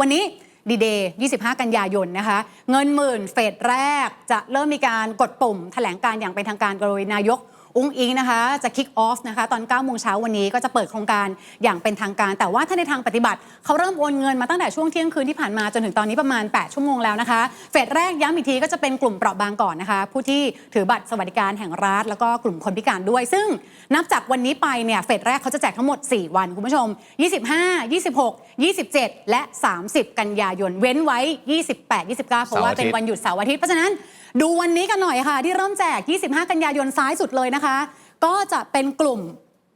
วันนี้ดีเดย์25 กันยายนนะคะ เงินหมื่นเฟสแรกจะเริ่มมีการกดปุ่มแถลงการอย่างเป็นทางการโดยนายก อุ้งอิงนะคะจะคิกออฟนะคะตอน9โมงเช้าวันนี้ก็จะเปิดโครงการอย่างเป็นทางการ แต่ว่าถ้าในทางปฏิบัติเขาเริ่มโอนเงินมาตั้งแต่ช่วงเที่ยงคืนที่ผ่านมาจนถึงตอนนี้ประมาณ 8 ชั่วโมงแล้วนะคะเฟสแรกย้ำอีกทีก็จะเป็นกลุ่มเปราะบางก่อนนะคะ ผู้ที่ถือบัตรสวัสดิการแห่งรัฐแล้วก็กลุ่มคนพิการด้วย ซึ่งนับจากวันนี้ไปเนี่ยเฟสแรกเขาจะแจกทั้งหมด 4 วันคุณผู้ชม 25 26 27 และ 30 กันยายนเว้นไว้ 28 29 เพราะว่าเป็นวันหยุดเสาร์อาทิตย์เพราะฉะนั้น ดูวันนี้กันหน่อยค่ะ ที่เริ่มแจก 25 กันยายนซ้ายสุดเลยนะคะ ก็จะเป็นกลุ่ม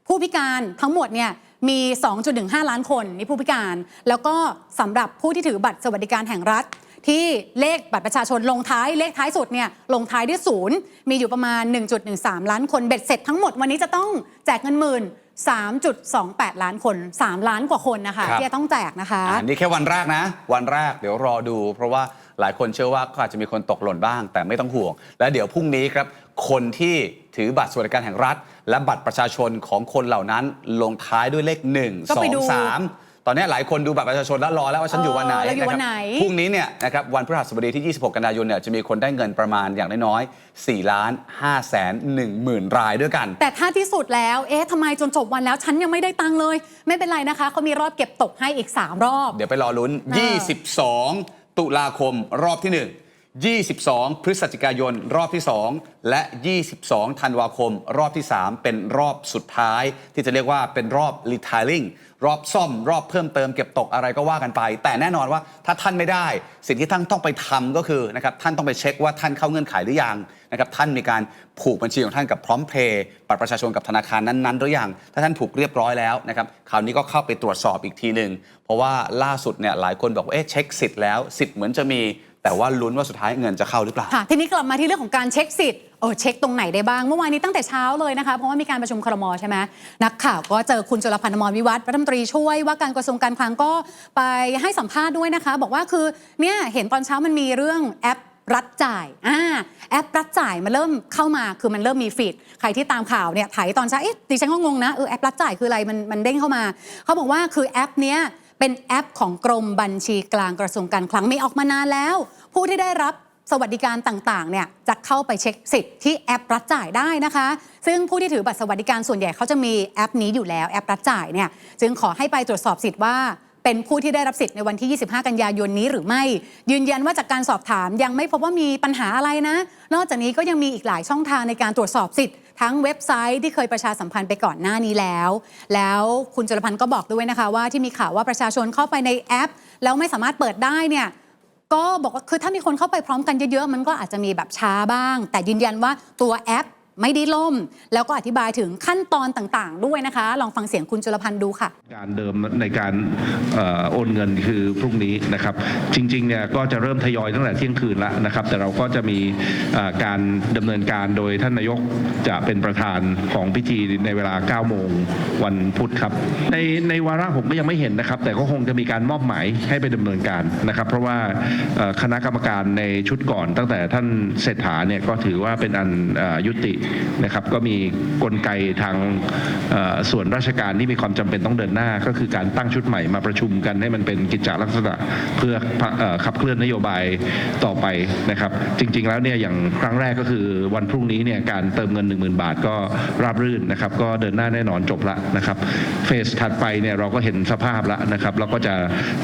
ผู้พิการทั้งหมดเนี่ยมี 2.15 ล้านคนนี่ผู้พิการ แล้วก็สำหรับผู้ที่ถือบัตรสวัสดิการแห่งรัฐ ที่เลขบัตรประชาชนลงท้ายเลขท้ายสุดเนี่ยลงท้ายด้วยศูนย์มีอยู่ประมาณ 1.13 ล้านคนเบ็ดเสร็จทั้งหมดวันนี้จะต้องแจกเงินหมื่น3.28 ล้านคน 3 ล้านกว่าคนนะคะครับที่จะต้องแจกนะคะอ่านี่แค่วันแรกนะ วันแรกเดี๋ยวรอดู เพราะว่า หลายคนเชื่อว่าก็อาจจะมีคนตกหล่นบ้าง แต่ไม่ต้องห่วง และเดี๋ยวพรุ่งนี้ครับคนที่ถือบัตรสวัสดิการแห่งรัฐ และบัตรประชาชนของคนเหล่านั้นลงท้ายด้วยเลข1ก็ไปดู2 3ตอนนี้หลายคนดูบัตรประชาชนแล้วรอแล้วว่าฉันอยู่วันไหนเออแล้วอยู่ะควัรันไหนพรุ่งนี้เนี่ยนะครับวันพฤหัสบดีที่ 26 กันยายนเนี่ยจะมีคนได้เงินประมาณอย่างน้อยๆ4ล้าน5แสน1หมื่นรายด้วยกัน แต่ถ้าที่สุดแล้ว เอ๊ะทำไมจนจบวันแล้ว ฉันยังไม่ได้ตังค์เลย ไม่เป็นไรนะคะเขามีรอบเก็บตกให้อีก 3 รอบ เดี๋ยวไปรอลุ้นอ่า22 ตุลาคมรอบที่ 1 22 พฤศจิกายนรอบที่ 2 และ 22 ธันวาคม รอบที่ 3 เป็นรอบสุดท้าย ที่จะเรียกว่าเป็นรอบ retiring รอบซ่อม รอบเพิ่มเติมเก็บตกอะไรก็ว่ากันไป แต่แน่นอนว่าถ้าท่านไม่ได้ สิ่งที่ท่านต้องไปทำก็คือนะครับท่านต้องไปเช็คว่าท่านเข้าเงื่อนไขหรือยังนะครับท่านมีการผูกบัญชีของท่านกับพร้อมเพย์บัตรประชาชนกับธนาคารนั้นๆหรือยังถ้าท่านผูกเรียบร้อยแล้วนะครับคราวนี้ก็เข้าไปตรวจสอบอีกทีหนึ่งเพราะว่าล่าสุดเนี่ยหลายคนบอกว่าเอ๊ะเช็คสิทธิ์แล้วสิทธิ์เหมือนจะมี แต่ว่าลุ้นว่าสุดท้ายเงินจะเข้าหรือเปล่า ค่ะทีนี้กลับมาที่เรื่องของการเช็คสิทธิ์เออเช็คตรงไหนได้บ้าง เมื่อวานนี้ตั้งแต่เช้าเลยนะคะ เพราะว่ามีการประชุมครมใช่ไหมนักข่าวก็เจอคุณจุลพันธ์อมรวิวัฒน์รัฐมนตรีช่วยว่าการกระทรวงการคลังก็ไปให้สัมภาษณ์ด้วยนะคะ บอกว่าคือเนี่ยเห็นตอนเช้ามันมีเรื่องแอปรัฐจ่ายอ่าแอปรัฐจ่ายมันเริ่มเข้ามาคือมันเริ่มมีฟีดใครที่ตามข่าวเนี่ยไถตอนเช้าเอ๊ะดิฉันก็งงนะเออแอปรัฐจ่ายคืออะไรมันมันเด้งเข้ามาเขาบอกว่าคือแอปเนี้ย เป็นแอปของกรมบัญชีกลางกระทรวงการคลังมีออกมานานแล้ว ผู้ที่ได้รับสวัสดิการต่างๆ เนี่ยจะเข้าไปเช็คสิทธิ์ที่แอปรัฐจ่ายได้นะคะ ซึ่งผู้ที่ถือบัตรสวัสดิการส่วนใหญ่เขาจะมีแอปนี้อยู่แล้วแอปรัฐจ่ายเนี่ยจึงขอให้ไปตรวจสอบสิทธิ์ว่า เป็นผู้ที่ได้รับสิทธิ์ในวันที่ 25 กันยายนนี้หรือไม่ ยืนยันว่าจากการสอบถามยังไม่พบว่ามีปัญหาอะไรนะ นอกจากนี้ก็ยังมีอีกหลายช่องทางในการตรวจสอบสิทธิ์ ทั้งเว็บไซต์ที่เคยประชาสัมพันธ์ไปก่อนหน้านี้แล้ว แล้วคุณจุลพันธ์ก็บอกด้วยนะคะว่าที่มีข่าวว่าประชาชนเข้าไปในแอป แล้วไม่สามารถเปิดได้เนี่ยก็บอกว่าคือถ้ามีคนเข้าไปพร้อมกันเยอะๆ มันก็อาจจะมีแบบช้าบ้าง แต่ยืนยันว่าตัวแอป ไม่ได้ล่ม แล้วก็อธิบายถึงขั้นตอนต่างๆ ด้วยนะคะ ลองฟังเสียงคุณจุลพันธ์ดูค่ะ การเดิมในการออโอนเงินคือพรุ่งนี้นะครับ จริงๆเนี่ยก็จะเริ่มทยอยตั้งแต่เที่ยงคืนแล้วนะครับ แต่เราก็จะมีการดำเนินการโดยท่านนายกจะเป็นประธานของพิธีในเวลา 9 โมงวันพุธครับ ในในวาระผมก็ยังไม่เห็นนะครับ แต่ก็คงจะมีการมอบหมายให้ไปดำเนินการนะครับ เพราะว่าคณะกรรมการในชุดก่อนตั้งแต่ท่านเศรษฐาเนี่ยก็ถือว่าเป็นอันอยุตินะครับก็มีกลไกทางส่วนราชการที่มีความจำเป็นต้องเดินหน้า ก็คือการตั้งชุดใหม่มาประชุมกันให้มันเป็นกิจจลักษณะเพื่ออขับเคลื่อนนโยบายต่อไปนะครับ จริง ๆ แล้วเนี่ยอย่างครั้งแรกก็คือวันพรุ่งนี้เนี่ยการเติมเงิน 1 0,000 บาทก็ราบรื่นนะครับ ก็เดินหน้าแน่นอนจบละนะครับเฟสถัดไปเนี่ยเราก็เห็นสภาพล้วนะครับแล้วก็จะ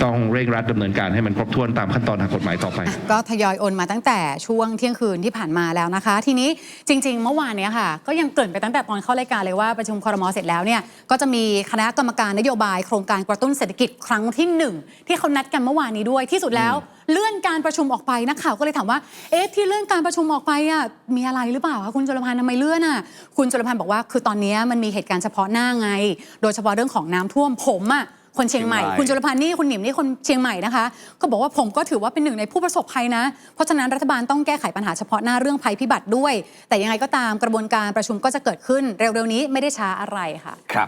ต้องเร่งรัดดำเนินการให้มันครบถ้วนตามขั้นตอนทางกฎหมายต่อไป ก็ทยอยโอนมาตั้งแต่ช่วงเที่ยงคืนที่ผ่านมาแล้วนะคะ ทีนี้จริง ๆ เมื่อวานเนี้ยค่ะ ก็ยังเกริ่นไปตั้งแต่ตอนเข้ารายการเลยว่าประชุมครมเสร็จแล้วเนี่ยก็จะมีคณะกรรมการนโยบายโครงการกระตุ้นเศรษฐกิจครั้งที่หนึ่งที่เขานัดกันเมื่อวานนี้ด้วยที่สุดแล้วเลื่อนการประชุมออกไปนักข่าวก็เลยถามว่าเอ๊ะที่เลื่อนการประชุมออกไปอะมีอะไรหรือเปล่าคะคุณจุลพันธ์ทำไมเลื่อนอะคุณจุลพันธ์บอกว่าคือตอนเนี้ยมันมีเหตุการณ์เฉพาะหน้าไง โดยเฉพาะเรื่องของน้ำท่วมผมอะ คนเชียงใหม่ เชียงใหม่ คุณจุลพันธ์นี่คุณหนิมนี่คนเชียงใหม่นะคะ ก็บอกว่าผมก็ถือว่าเป็นหนึ่งในผู้ประสบภัยนะ เพราะฉะนั้นรัฐบาลต้องแก้ไขปัญหาเฉพาะหน้าเรื่องภัยพิบัติด้วย แต่ยังไงก็ตามกระบวนการประชุมก็จะเกิดขึ้น เร็วๆนี้ไม่ได้ช้าอะไรค่ะ ครับ